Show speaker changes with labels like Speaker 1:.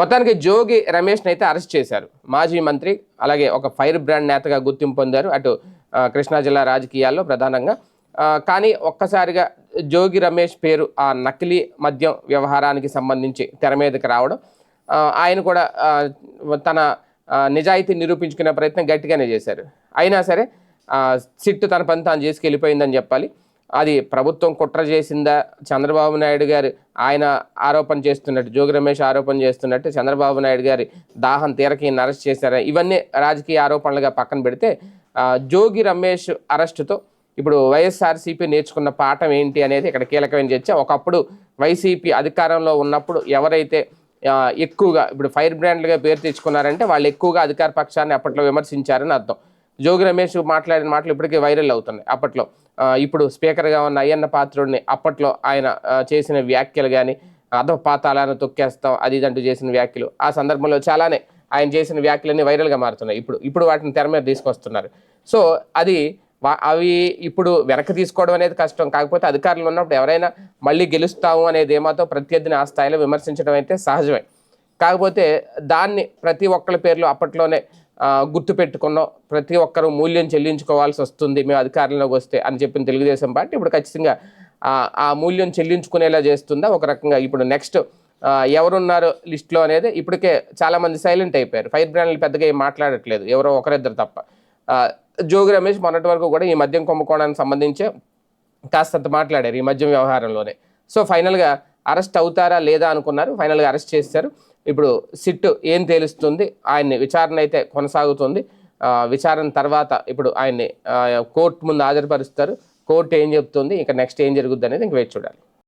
Speaker 1: మొత్తానికి జోగి రమేష్ని అయితే అరెస్ట్ చేశారు. మాజీ మంత్రి అలాగే ఒక ఫైర్ బ్రాండ్ నేతగా గుర్తింపు పొందారు. అటు కృష్ణా జిల్లా రాజకీయాల్లో ప్రధానంగా. కానీ ఒక్కసారిగా జోగి రమేష్ పేరు ఆ నకిలీ మద్యం వ్యవహారానికి సంబంధించి తెర మీదకి రావడం ఆయన కూడా తన నిజాయితీ నిరూపించుకునే ప్రయత్నం గట్టిగానే చేశారు. అయినా సరే సిట్టు తన పని తాను చేసుకెళ్ళిపోయిందని చెప్పాలి. అది ప్రభుత్వం కుట్ర చేసిందా? చంద్రబాబు నాయుడు గారు ఆయన ఆరోపణ చేస్తున్నట్టు జోగి రమేష్ ఆరోపణ చేస్తున్నట్టు చంద్రబాబు నాయుడు గారి దాహం తీరకి అరెస్ట్ చేశారా? ఇవన్నీ రాజకీయ ఆరోపణలుగా పక్కన పెడితే జోగి రమేష్ అరెస్టుతో ఇప్పుడు వైఎస్ఆర్సీపీ నేర్చుకున్న పాఠం ఏంటి అనేది ఇక్కడ కీలకమైన చర్చ. ఒకప్పుడు వైసీపీ అధికారంలో ఉన్నప్పుడు ఎవరైతే ఎక్కువగా ఇప్పుడు ఫైర్ బ్రాండ్లుగా పేరు తెచ్చుకున్నారంటే వాళ్ళు ఎక్కువగా అధికార పక్షాన్ని అప్పట్లో విమర్శించారని అర్థం. జోగి రమేష్ మాట్లాడిన మాటలు ఇప్పటికే వైరల్ అవుతున్నాయి. అప్పట్లో ఇప్పుడు స్పీకర్గా ఉన్న అయ్యన్న పాత్రుడిని అప్పట్లో ఆయన చేసిన వ్యాఖ్యలు కానీ అధ పాతాలను తొక్కేస్తాం అది ఇదంటూ చేసిన వ్యాఖ్యలు ఆ సందర్భంలో చాలానే ఆయన చేసిన వ్యాఖ్యలన్నీ వైరల్గా మారుతున్నాయి. ఇప్పుడు ఇప్పుడు వాటిని తెర మీద తీసుకొస్తున్నారు. సో అది వా- అవి ఇప్పుడు వెనక్కి తీసుకోవడం అనేది కష్టం. కాకపోతే అధికారులు ఉన్నప్పుడు ఎవరైనా మళ్ళీ గెలుస్తాము అనేది ఏమాతో ప్రత్యర్థిని ఆ స్థాయిలో విమర్శించడం అయితే సహజమే. కాకపోతే దాన్ని ప్రతి ఒక్కరి పేర్లు అప్పట్లోనే గుర్తుపెట్టుకున్నాం. ప్రతి ఒక్కరూ మూల్యం చెల్లించుకోవాల్సి వస్తుంది. మేము అధికారంలోకి వస్తే అని చెప్పిన తెలుగుదేశం పార్టీ ఇప్పుడు ఖచ్చితంగా ఆ- మూల్యం చెల్లించుకునేలా చేస్తుందా? ఒక రకంగా ఇప్పుడు నెక్స్ట్ ఎవరున్నారు లిస్ట్లో అనేది ఇప్పటికే చాలామంది సైలెంట్ అయిపోయారు. ఫైర్ బ్రాండ్లు పెద్దగా ఏం మాట్లాడట్లేదు. ఎవరో ఒకరిద్దరు తప్ప. జోగి రమేష్ మొన్నటి వరకు కూడా ఈ మద్యం కుంభకోణానికి సంబంధించి కాస్తంత మాట్లాడారు ఈ మద్యం వ్యవహారంలోనే. సో ఫైనల్గా అరెస్ట్ అవుతారా లేదా అనుకున్నారు. ఫైనల్గా అరెస్ట్ చేశారు. ఇప్పుడు సిట్ ఏం తేలుస్తుంది? ఆయన్ని విచారణ అయితే కొనసాగుతుంది. విచారణ తర్వాత ఇప్పుడు ఆయన్ని కోర్టు ముందు హాజరుపరుస్తారు. కోర్టు ఏం చెప్తుంది? ఇంకా నెక్స్ట్ ఏం జరుగుద్ది అనేది ఇంక వేచి చూడాలి.